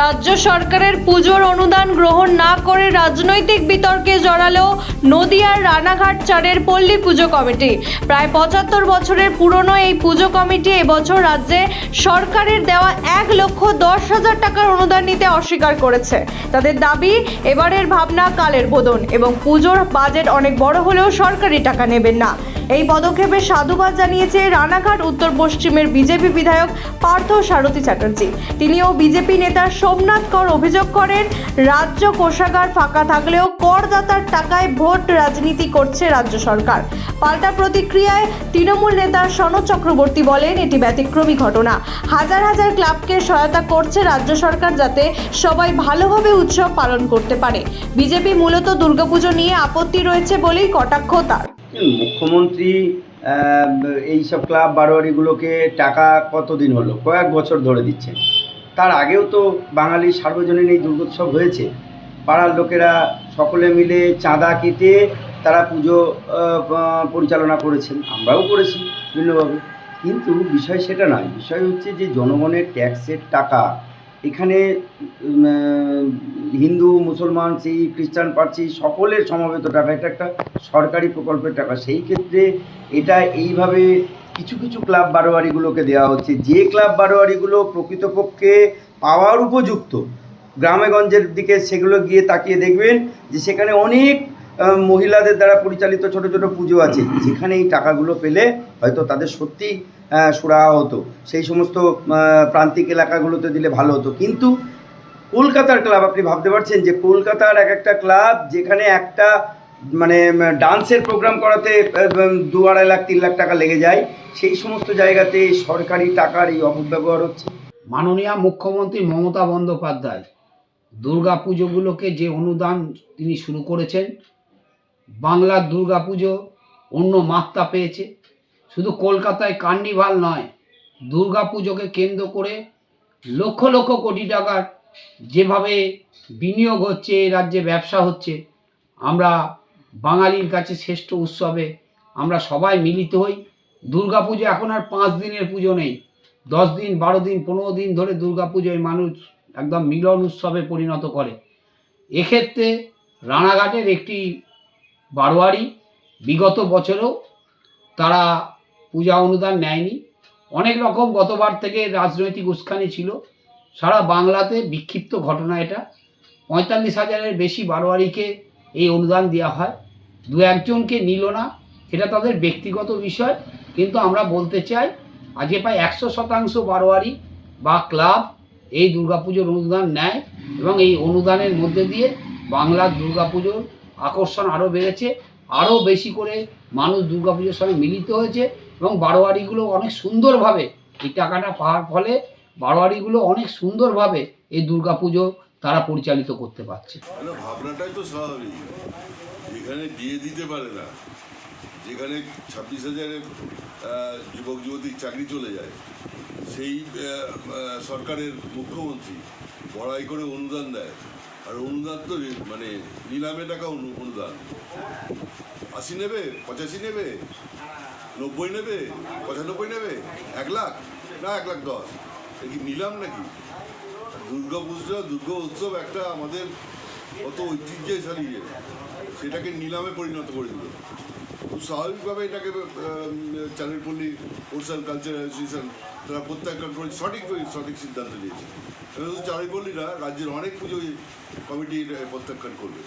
রাজ্য সরকারের পুজোর অনুদান গ্রহণ না করে রাজনৈতিক বিতর্কে জড়ালো নদিয়ার রানাঘাট চারের পল্লী পুজো কমিটি। প্রায় পঁচাত্তর বছরের পুরনো এই পুজো কমিটি এবছর রাজ্যে সরকারের দেওয়া এক লক্ষ দশ হাজার টাকার অনুদান নিতে অস্বীকার করেছে। তাদের দাবি, এবারের ভাবনা কালের বোধন এবং পুজোর বাজেট অনেক বড় হলেও সরকারি টাকা নেবেন না। পদক্ষেপে সাধুবাদ জানিয়েছে রানাঘাট, উত্তর পশ্চিমের বিজেপি বিধায়ক পার্থ সারথী চ্যাটার্জি। তিনিও বিজেপি নেতা সোমনাথ কর অভিযোগ করেন, রাজ্য কোষাগার ফাঁকা থাকলেও করদাতার টাকায় ভোট রাজনীতি করছে রাজ্য সরকার। পাল্টা প্রতিক্রিয়ায় তৃণমূল নেতা সনদ চক্রবর্তী বলেন, এটি ব্যতিক্রমী ঘটনা। হাজার হাজার ক্লাবকে সহায়তা করছে রাজ্য সরকার যাতে সবাই ভালোভাবে উৎসব পালন করতে পারে। বিজেপি মূলত দুর্গাপুজো নিয়ে আপত্তি রয়েছে বলেই কটাক্ষ তার। মুখ্যমন্ত্রী এইসব ক্লাব বারোয়ারিগুলোকে টাকা কতদিন হলো? কয়েক বছর ধরে দিচ্ছেন তার আগেও তো বাঙালির সার্বজনীন এই দুর্গোৎসব হয়েছে। পাড়ার লোকেরা সকলে মিলে চাঁদা কেটে তারা পুজো পরিচালনা করেছেন। আমরাও করেছি বিভিন্নভাবে কিন্তু বিষয় সেটা নয়। বিষয় হচ্ছে যে জনগণের ট্যাক্সের টাকা এখানে হিন্দু, মুসলমান সেই খ্রিস্টান, পার্সি সকলের সমবেত টাকা, এটা একটা সরকারি প্রকল্পের টাকা। সেই ক্ষেত্রে এটা এইভাবে কিছু কিছু ক্লাব বারোয়ারিগুলোকে দেওয়া হচ্ছে। যে ক্লাব বারোয়ারিগুলো প্রকৃতপক্ষে পাওয়ার উপযুক্ত গ্রামেগঞ্জের দিকে সেগুলো গিয়ে তাকিয়ে দেখবেন যে সেখানে অনেক মহিলাদের দ্বারা পরিচালিত ছোট ছোট পুজো আছে। যেখানে এই টাকাগুলো পেলে হয়তো তাদের সত্যি সুরাহা হতো। সেই সমস্ত প্রান্তিক এলাকাগুলোতে দিলে ভালো হতো। কিন্তু কলকাতার ক্লাব, আপনি ভাবতে পারছেন যে কলকাতার এক একটা ক্লাব যেখানে একটা মানে ডান্সের প্রোগ্রাম করাতে দু আড়াই লাখ, তিন লাখ টাকা লেগে যায়, সেই সমস্ত জায়গাতে সরকারি টাকার এই অপব্যবহার হচ্ছে। মাননীয় মুখ্যমন্ত্রী মমতা বন্দ্যোপাধ্যায় দুর্গা পুজোগুলোকে যে অনুদান তিনি শুরু করেছেন, বাংলার দুর্গা পুজো অন্য মাত্রা পেয়েছে। শুধু কলকাতায় কার্নিভাল নয় দুর্গা পুজোকে কেন্দ্র করে লক্ষ লক্ষ কোটি টাকার যেভাবে বিনিয়োগ হচ্ছে রাজ্যে ব্যবসা হচ্ছে, আমরা বাঙালির কাছে শ্রেষ্ঠ উৎসবে আমরা সবাই মিলিত হই। দুর্গা পুজো এখন আর পাঁচ দিনের পুজো নেই, দশ দিন, বারো দিন, পনেরো দিন ধরে দুর্গা পুজোয় মানুষ একদম মিলন উৎসবে পরিণত করে। এক্ষেত্রে রানাঘাটের একটি বারোয়ারি, বিগত বছরেও তারা পূজা অনুদান নেয়নি। অনেক রকম গতবার থেকে রাজনৈতিক উস্কানি ছিল। সারা বাংলাতে বিক্ষিপ্ত ঘটনা এটা। পঁয়তাল্লিশ হাজারের বেশি বারোয়ারিকে এই অনুদান দেওয়া হয়। দু একজনকে নিল না। এটা তাদের ব্যক্তিগত বিষয়। কিন্তু আমরা বলতে চাই, আজকে প্রায় একশো শতাংশ বারোয়ারি বা ক্লাব এই দুর্গাপুজোর অনুদান নেয় এবং এই অনুদানের মধ্যে দিয়ে বাংলার দুর্গাপুজোর আকর্ষণ আরও বেড়েছে। আরও বেশি করে মানুষ দুর্গাপুজোর সঙ্গে মিলিত হয়েছে এবং বারোয়ারিগুলো অনেক সুন্দরভাবে এই টাকাটা পাওয়ার ফলে বারোয়ারিগুলো অনেক সুন্দরভাবে এই দুর্গাপুজো তারা পরিচালিত করতে পারছে। ভাবনাটাই তো স্বাভাবিক। যেখানে বিয়ে দিতে পারে না, যেখানে ছাব্বিশ হাজারের যুবক যুবতীর চাকরি চলে যায়, সেই সরকারের মুখ্যমন্ত্রী বড়াই করে অনুদান দেয়। আর অনুদান তো মানে নিলামে টাকা অনু- অনুদান। আশি নেবে? পঁচাশি নেবে? নব্বই নেবে? পঁচানব্বই নেবে? এক লাখ? না, এক লাখ দশ। এ কি নিলাম নাকি? দুর্গা পুজো, দুর্গা উৎসব একটা আমাদের কত ঐতিহ্যশালী সেটাকে নিলামে পরিণত করে দিল। স্বাভাবিকভাবে এটাকে চালেরপল্লী ওরসাল কালচার অ্যাসোসিয়েশন তারা প্রত্যাখ্যান করে সঠিক সঠিক সিদ্ধান্ত নিয়েছে। এবং শুধু চালেরপল্লীরা রাজ্যের অনেক পুজোই কমিটির প্রত্যাখ্যান করবে।